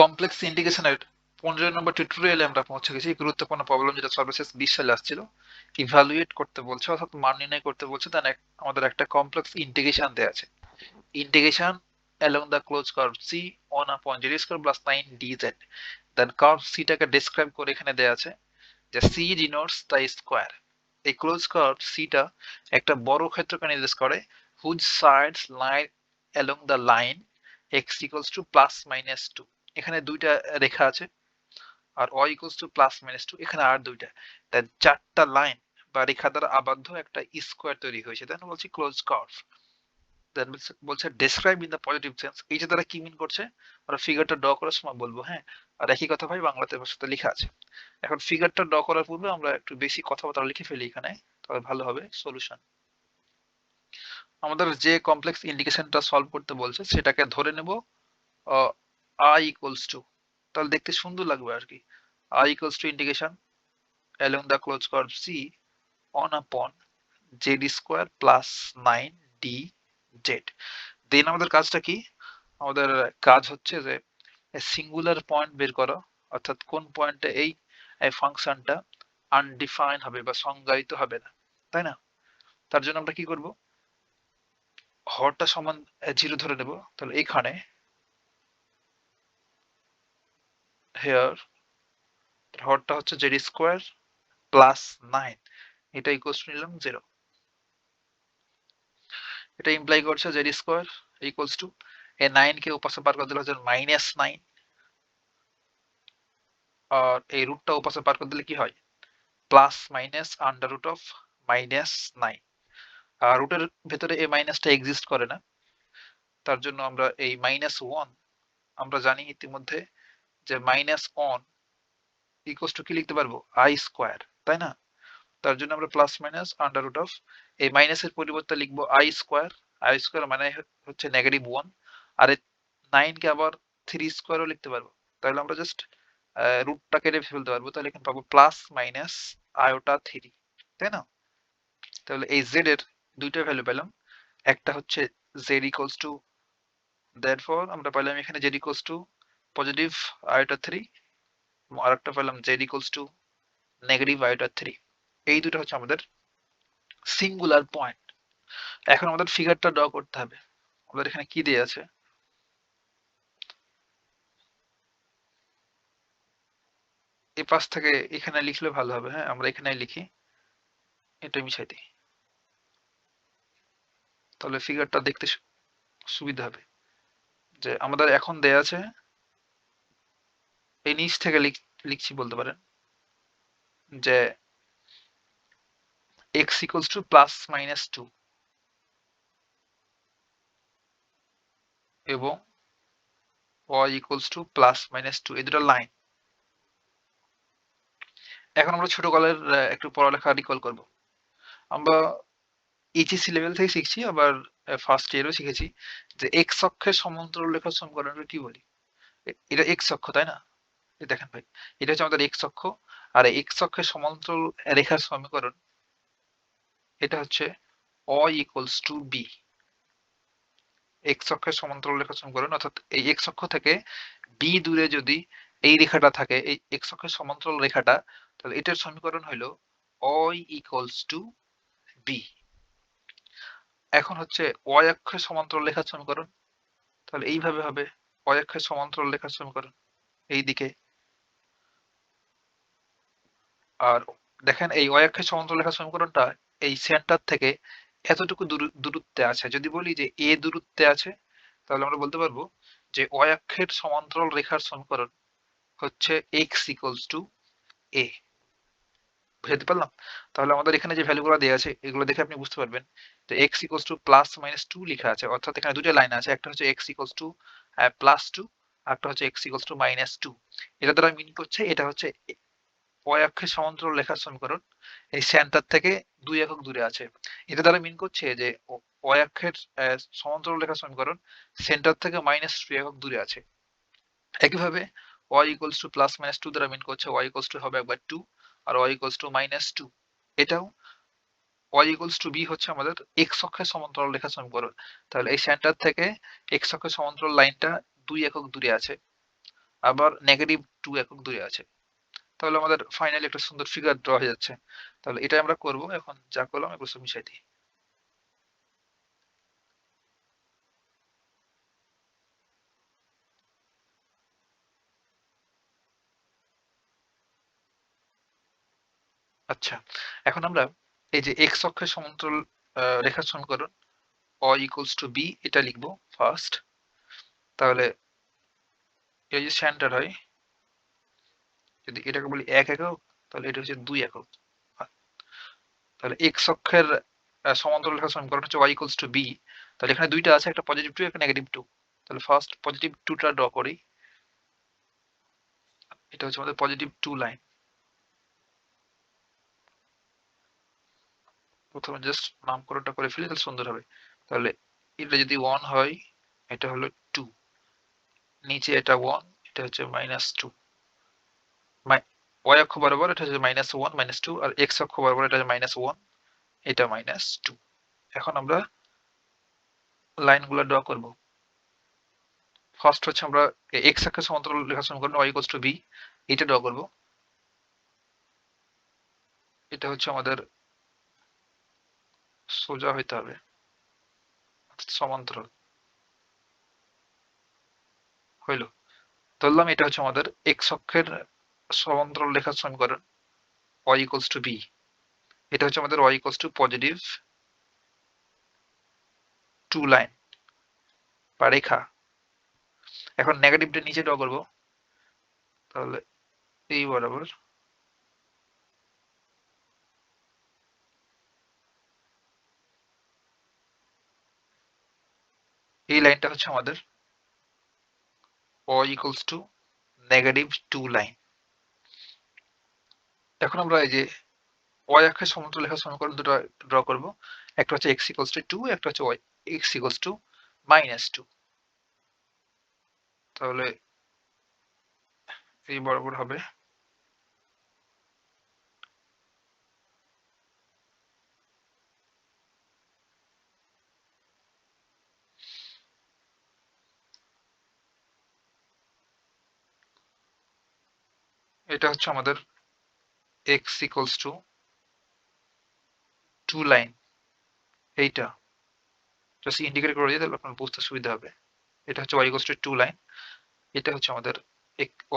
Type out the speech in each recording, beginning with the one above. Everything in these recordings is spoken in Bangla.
কমপ্লেক্স ইন্টিগ্রেশনের পনেরো নম্বর টিউটোরিয়ালে আমরা পৌঁছে গেছি। গুরুত্বপূর্ণ প্রবলেম যেটা সর্বশেষ বিশ সালে আসছিল। ইভালুয়েট করতে বলছে, অর্থাৎ মান নির্ণয় করতে বলছে। দেন আমাদের একটা কমপ্লেক্স ইন্টিগ্রেশন দেওয়া আছে। Integration along the closed curve c on upon z square plus 9 dz then curve c টাকে ডেসক্রাইব করে এখানে দেওয়া আছে যে c denotes the স্কোয়ার এই ক্লোজ কার্ভ c টা একটা বড় ক্ষেত্রকে নির্দেশ করে whose sides line along the line x equals to plus minus 2 এখানে দুইটা রেখা আছে। আর y equals to plus minus 2 এখানে আর দুইটা। দেন চারটা লাইন বা রেখা দ্বারা আবদ্ধ একটা স্কোয়ার তৈরি হয়েছে। দেন বলছি ক্লোজ কার্ভ দেন বলছে describe in the positive sense এই যে দ্বারা কি মিন করছে? আমরা ফিগারটা ড্র করার সময় বলব হ্যাঁ? আর একই কথা ভাই বাংলাতে সাথে লেখা আছে। এখন ফিগারটা ড্র করার পূর্বে আমরা একটু বেশি কথাবার্তা লিখে ফেলি এখানে তবে ভালো হবে সলিউশন আমাদের যে কমপ্লেক্স ইন্ডিকেশনটা সলভ করতে বলছে, সেটাকে ধরে নেব আই ইকুয়ালস টু তাহলে দেখতে সুন্দর লাগবে আর কি। I equals to indication along the closed curve C, on upon z square plus 9 d z then আমাদের কাজটা কি? আমাদের কাজ হচ্ছে যে সিঙ্গুলার পয়েন্ট বের করা, অর্থাৎ কোন পয়েন্টে এই ফাংশনটা আনডিফাইন হবে বা সংজ্ঞায়িত হবে না। তাই না? তার জন্য আমরা কি করব? হরটা সমান জিরো ধরে নেব। তাহলে এখানে হেয়ার হরটা হচ্ছে জেড স্কোয়ার প্লাস নাইন এটা ইকুয়ালস টু নিলাম জিরো এটা ইমপ্লাই করছে জেড স্কোয়ার ইকুয়ালস টু এ নাইন উপাসে পার করে দিলে হচ্ছে মাইনাস নাইন আর এই রুটটা উপাসে পার করে দিলে কি হয়? Plus minus under root of minus nine আর রুটের ভেতরে এই মাইনাসটা এক্সিস্ট করে না। তার জন্য আমরা এই মাইনাস ওয়ান আমরা জানি ইতিমধ্যে যে মাইনাস ওয়ান ইকুয়ালস টু কি লিখতে পারব? আই স্কোয়ার তাই না? তার জন্য আমরা plus minus under root of এই মাইনাসের পরিবর্তে লিখব আই স্কোয়ার আই স্কোয়ার মানে হচ্ছে নেগেটিভ ওয়ান আর নাইনকে আবার থ্রি স্কোয়ারও লিখতে পারব। তাহলে আমরা জাস্ট রুটটা কেটে ফেলতে পারব। তাহলে এখানে পাবো প্লাস মাইনাস আয়োটা থ্রি তাই না? তাহলে এই জেড এর দুইটা ভ্যালু পেলাম। একটা হচ্ছে জেড ইকুয়ালস টু দেয়ারফর আমরা পেলাম এখানে Z equals to positive iota three আর একটা পেলাম Z equals to negative iota three এই দুটো হচ্ছে আমাদের সিঙ্গুলার পয়েন্ট এখন আমাদের ফিগারটা ড্র করতে হবে। আমাদের এখানে কি আছে? এ পাশ থেকে এখানে লিখলে ভালো হবে হ্যাঁ আমরা এখানে লিখি। এটা মিশাই দিই। তাহলে ফিগারটা দেখতে সুবিধা হবে। যে আমাদের এখন দেয়া আছে এই নিচ থেকে লিখছি বলতে পারেন। যে x equals to plus minus 2 এবং y equals to plus minus 2 এই দুটো লাইন এখন আমরা ছোট কালের একটু পড়ালেখা রিকল করব। আমরা এইচএসসি লেভেল থেকে শিখছি, আবার ফার্স্ট ইয়ারও শিখেছি। যে এক্স অক্ষের সমান্তরাল রেখার সমীকরণটা কি বলি? এটা এক্স অক্ষ, তাই না? দেখেন ভাই, এটা হচ্ছে আমাদের এক্স অক্ষ, আর এক্স অক্ষের সমান্তরাল রেখার সমীকরণ, এটা হচ্ছে অ ইকুয়ালস টু বি এক্স অক্ষের সমান্তরাল সমীকরণ, অর্থাৎ এই এক্স অক্ষ থেকে বি দূরে যদি এই রেখাটা থাকে, এই এক্স অক্ষের সমান্তরাল রেখাটা, তাহলে এটার সমীকরণ হলো অ ইকুয়ালস টু বি এখন হচ্ছে ওয়াই অক্ষের সমান্তরাল রেখার সমীকরণ, তাহলে এইভাবে হবে ওয়াই অক্ষের সমান্তরাল রেখার সমীকরণ এই দিকে আর দেখেন এই ওয়াই অক্ষের সমান্তরাল রেখার সমীকরণটা এই সেন্টার থেকে এতটুকু দূরত্বে আছে। যদি বলি যে এ দূরত্বে আছে, তাহলে আমরা বলতে পারব যে অক্ষের সমান্তরাল রেখার সমীকরণ হচ্ছে এক্স ইকুয়ালস টু এ বুঝতে পারলাম? তাহলে আমাদের এখানে যে ভ্যালুগুলো দেওয়া আছে, এগুলো দেখে আপনি বুঝতে পারবেন যে X equals to plus minus two লেখা আছে। অর্থাৎ এখানে দুটো লাইন আছে, একটা হচ্ছে X equals to plus two একটা হচ্ছে X equals to minus two এটা দ্বারা মিন করছে, এটা হচ্ছে অক্ষের সমান্তরাল লেখার সমীকরণ? এই সেন্টার থেকে দুই একক দূরে আছে। এটা দ্বারা মিন করছে যে অক্ষের সমান্তরাল লেখার সমীকরণ? সেন্টার থেকে মাইনাস টু একক দূরে আছে। একইভাবে Y equals to plus minus two দ্বারা মিন করছে ওয়াই ইকুয়ালস টু হবে একবার two R Y equals to minus two এটাও ওয়াই ইকুয়ালস টু বি হচ্ছে আমাদের এক্স অক্ষের সমান্তরাল লেখার সমীকরণ। তাহলে এই সেন্টার থেকে এক্স অক্ষের সমান্তরাল লাইনটা দুই একক দূরে আছে, আবার নেগেটিভ টু একক দূরে আছে। তাহলে আমাদের ফাইনালি একটা সুন্দর ফিগার ড্র হয়ে যাচ্ছে। তাহলে এটাই আমরা করব। এখন যা করলাম, এগুলো সব মিশাই দিই। আচ্ছা এখন আমরা এই যে এক্স অক্ষের সমান্তরাল রেখার সমীকরণ অ ইকুয়ালস টু বি এটা লিখব ফার্স্ট তাহলে এই যে সেন্টার হয় যদি এটাকে বলি এক একক, তাহলে এটা হচ্ছে দুই একক। তাহলে এক্স অক্ষের সমান্তরাল রেখার সমীকরণ হচ্ছে ওয়াই ইকুয়ালস টু বি তাহলে এখানে দুইটা আছে, একটা পজিটিভ টু একটা নেগেটিভ টু তাহলে ফার্স্ট পজিটিভ টুটা ড্র করি। এটা হচ্ছে আমাদের পজিটিভ টু লাইন প্রথমে জাস্ট নামকরণটা করে ফেলি, তাহলে সুন্দর হবে। তাহলে এটা যদি ওয়ান হয়, এটা হলো টু নিচে এটা ওয়ান এটা হচ্ছে মাইনাস টু ওয়াই অক্ষ বরাবর এটা হচ্ছে মাইনাস ওয়ান মাইনাস টু আর এক্স অক্ষ বরাবর এটা হচ্ছে মাইনাস ওয়ান এটা মাইনাস টু এখন আমরা লাইনগুলো ড্র করব। ফার্স্ট হচ্ছে আমরা এক্স অক্ষের সমান্তরাল লেখা সমীকরণ ওয়াই ইকুয়ালস টু বি এটা ড্র করব। এটা হচ্ছে আমাদের সোজা হইতে হবে। সমান্তরাল। হইল। ধরলাম এটা হচ্ছে আমাদের এক্স অক্ষের সমান্তরাল লেখার সমীকরণ y equals to b এটা হচ্ছে আমাদের y equals to positive two line বা রেখা। এখন নেগেটিভটা নিচে ড্র করব। তাহলে এই বরাবর এই লাইনটা হচ্ছে আমাদের y equals to negative two line এখন আমরা এই যে ওয়াই অক্ষের সমতল লেখা সমীকরণ দুটো ড্র করব। একটা হচ্ছে x equals to 2 একটা হচ্ছে y, x equals to minus 2 তাহলে এই বরাবর হবে। এটা হচ্ছে আমাদের x equals to two line এইটা। জাস্ট ইন্ডিকেট করে দিই তাহলে আপনার বুঝতে সুবিধা হবে। এটা হচ্ছে y equals to two line এটা হচ্ছে আমাদের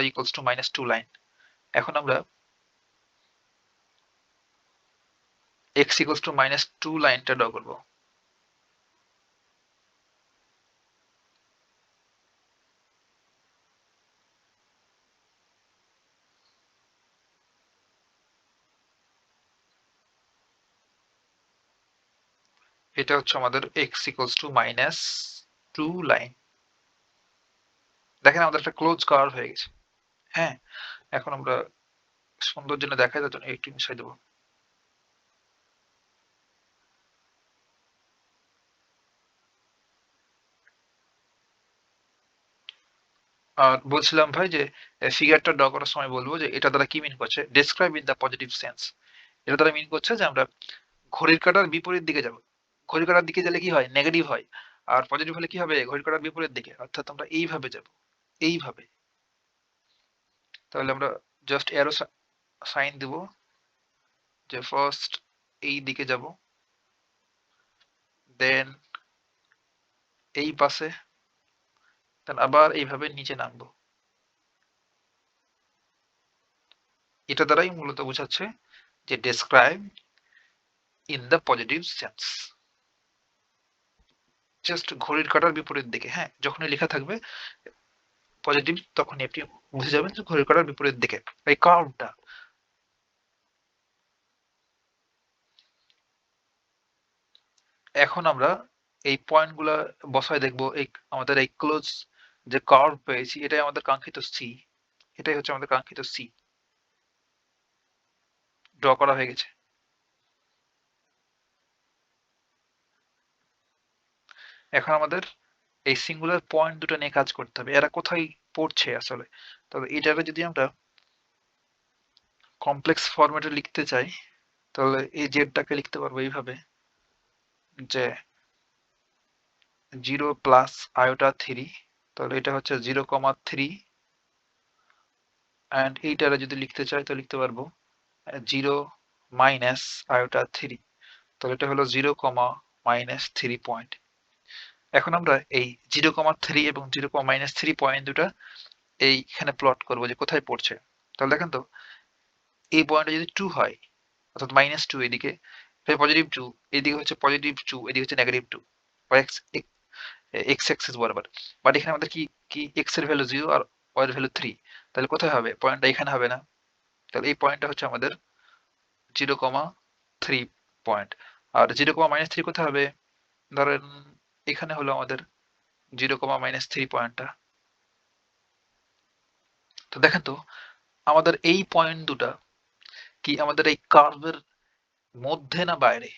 y equals to minus two line এখন আমরা x equals to minus two লাইনটা ড্র করব। এটা হচ্ছে আমাদের x equals to minus two line দেখেন আমাদের একটা ক্লোজ কার্ভ হয়ে গেছে। হ্যাঁ এখন আমরা সুন্দর জন্য দেখাই যার জন্য একটু মিশাই দেবো। আর বলছিলাম ভাই যে ফিগারটা ড্র করার সময় বলব যে, এটা দ্বারা কি মিন করছে? Describe in the positive sense এটা দ্বারা মিন করছে যে আমরা ঘড়ির কাটার বিপরীত দিকে যাব। ঘড়ি কাটার দিকে গেলে কি হয়? নেগেটিভ হয়। আর পজিটিভ হলে কি হবে? ঘড়ি কাটার বিপরীত দিকে। অর্থাৎ আমরা এইভাবে যাব। এইভাবে। তাহলে আমরা জাস্ট অ্যারো সাইন দিব। যে ফার্স্ট এই দিকে যাব। দেন এই পাশে। দেন আবার এইভাবে নিচে নামবো। এটা দ্বারাই মূলত বোঝাচ্ছে যে describe in the positive sense just ঘড়ির কাটার বিপরীত দিকে হ্যাঁ? যখনই লেখা থাকবে পজিটিভ তখনই আপনি বুঝে যাবেন যে ঘড়ির কাটার বিপরীত দিকে, এই কার্ভটা এখন আমরা এই পয়েন্টগুলা বসায় দেখব, এই আমাদের এই ক্লোজ যে কার্ভ পেয়েছি, এটাই আমাদের কাঙ্ক্ষিত সি এটাই হচ্ছে আমাদের কাঙ্ক্ষিত সি ড্র করা হয়ে গেছে। এখন আমাদের এই সিঙ্গুলার পয়েন্ট দুটো নিয়ে কাজ করতে হবে। এরা কোথায় পড়ছে আসলে? তবে এটাকে যদি আমরা কমপ্লেক্স ফরম্যাটে লিখতে চাই, তাহলে এই জেডটাকে লিখতে পারব এইভাবে, যে জিরো প্লাস আয়োটা থ্রি তাহলে এটা হচ্ছে জিরো কমা থ্রি অ্যান্ড এইটারে যদি লিখতে চাই তো লিখতে পারব জিরো মাইনাস আয়োটা থ্রি তাহলে এটা হলো zero comma minus three point এখন আমরা এই জিরো কমা থ্রি এবং zero comma minus three point দুটা এইখানে প্লট করব যে কোথায় পড়ছে। তাহলে দেখেন তো, এই পয়েন্টটা যদি টু হয়, অর্থাৎ মাইনাস টু এদিকে পজিটিভ টু এদিকে হচ্ছে পজিটিভ টু এদিকে হচ্ছে নেগেটিভ টু বা এক্স এক্স এক্সেস বরাবর। বাট এখানে আমাদের কি কি এক্সের ভ্যালু জিরো আর ওয়াই ভ্যালু থ্রি তাহলে কোথায় হবে? পয়েন্টটা এখানে হবে না। তাহলে এই পয়েন্টটা হচ্ছে আমাদের জিরো কমা থ্রি পয়েন্ট আর জিরো কমা মাইনাস থ্রি কোথায় হবে? ধরেন এখানে হলো আমাদের জিরো কমা মাইনাস থ্রি পয়েন্টটা তো দেখেন তো, আমাদের এই পয়েন্ট দুটা কি আমাদের এই কার্ভের মধ্যে না বাইরে?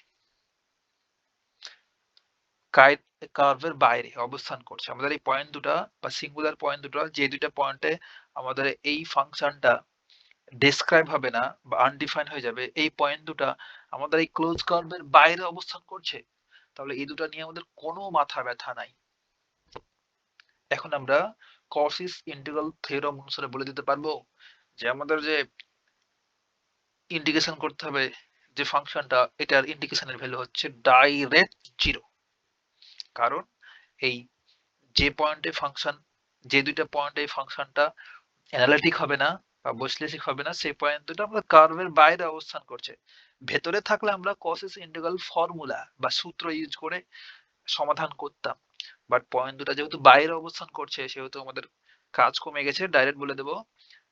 কার্ভের বাইরে অবস্থান করছে। আমাদের এই পয়েন্ট দুটা বা সিঙ্গুলার পয়েন্ট দুটো, যে দুইটা পয়েন্টে আমাদের এই ফাংশনটা ডেসক্রাইব হবে না বা আনডিফাইন হয়ে যাবে, এই পয়েন্ট দুটা আমাদের এই ক্লোজ কার্ভের বাইরে অবস্থান করছে? তাহলে এই দুটা নিয়ে আমাদের কোনো মাথা ব্যথা নাই। এখন আমরা কসিস ইন্টিগ্রাল থিওরাম অনুসারে বলে দিতে পারব যে আমাদের যে ইন্ডিকেশন করতে হবে যে ফাংশনটা, এটার ইন্ডিকেশনের ভ্যালু হচ্ছে ডাইরেক্ট জিরো। কারণ এই যে পয়েন্টে ফাংশন, যে দুইটা পয়েন্টে ফাংশনটা অ্যানালিটিক হবে না বৈশ্লেষিক হবে না। সেই পয়েন্ট দুটো আমরা কার্ভের বাইরে অবস্থান করছে। ভেতরে থাকলে আমরা কসিস ইন্টিগ্রাল ফর্মুলা বা সূত্র ইউজ করে সমাধান করতাম। বাট পয়েন্ট দুটা যেহেতু বাইরে অবস্থান করছে, সেহেতু আমাদের কাজ কমে গেছে। ডাইরেক্ট বলে দেব।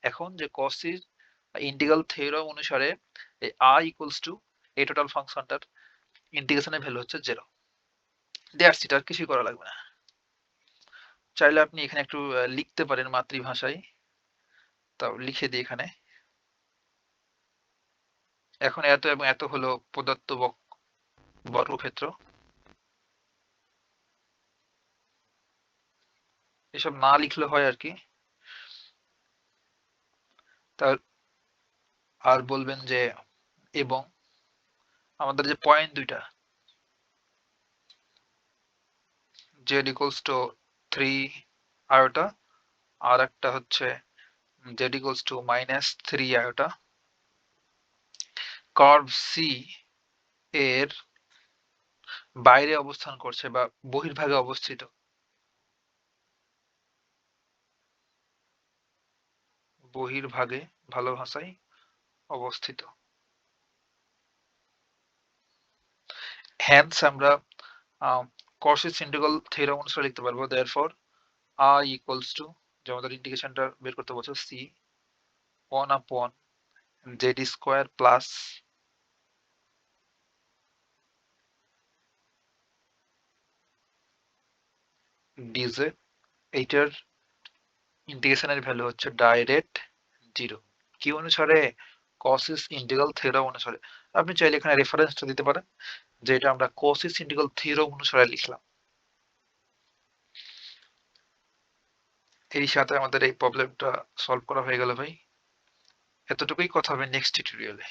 এখন যে কসিস ইন্টিগ্রাল থিওরাম অনুসারে এই আ ইকুয়ালস টু এই টোটাল ফাংশনটার ইন্টিগ্রেশনের ভ্যালু হচ্ছে জিরো দেয়ার ইট আর কিছুই করা লাগবে না। চাইলে আপনি এখানে একটু লিখতে পারেন মাতৃভাষায়। তাও লিখে দিই এখানে। এখন এত এবং এত হলো প্রদত্ত বর্গক্ষেত্র। এসব না লিখলে হয় আর কি। তার, আর বলবেন যে এবং আমাদের যে পয়েন্ট দুইটা জেড ইকুয়ালস টু থ্রি আর একটা হচ্ছে z equals to minus three iota curve c এর বাইরে অবস্থান করছে বা বহির্ভাগে অবস্থিত। বহির্ভাগে ভালো ভাষায় অবস্থিত। হ্যান্স আমরা কসিস ইন্টিগ্রাল থিওরাম অনুসারে লিখতে পারব। দেয়ারফর আই ইকুয়ালস টু যে আমাদের ইন্টিগ্রেশনটা বের করতে বলছে c one upon z square plus d z এইটার ইন্টিগ্রেশনের ভ্যালু হচ্ছে ডাইরেক্ট জিরো কি অনুসারে কসিস ইন্টিগ্রাল থিওরাম অনুসারে। আপনি চাইলে এখানে রেফারেন্সটা দিতে পারেন যে এটা আমরা কসিস ইন্টিগ্রাল থিওরাম অনুসারে লিখলাম। এই সাথে আমাদের এই প্রবলেমটা সলভ করা হয়ে গেল ভাই। এতটুকুই কথা হবে নেক্সট টিউটোরিয়ালে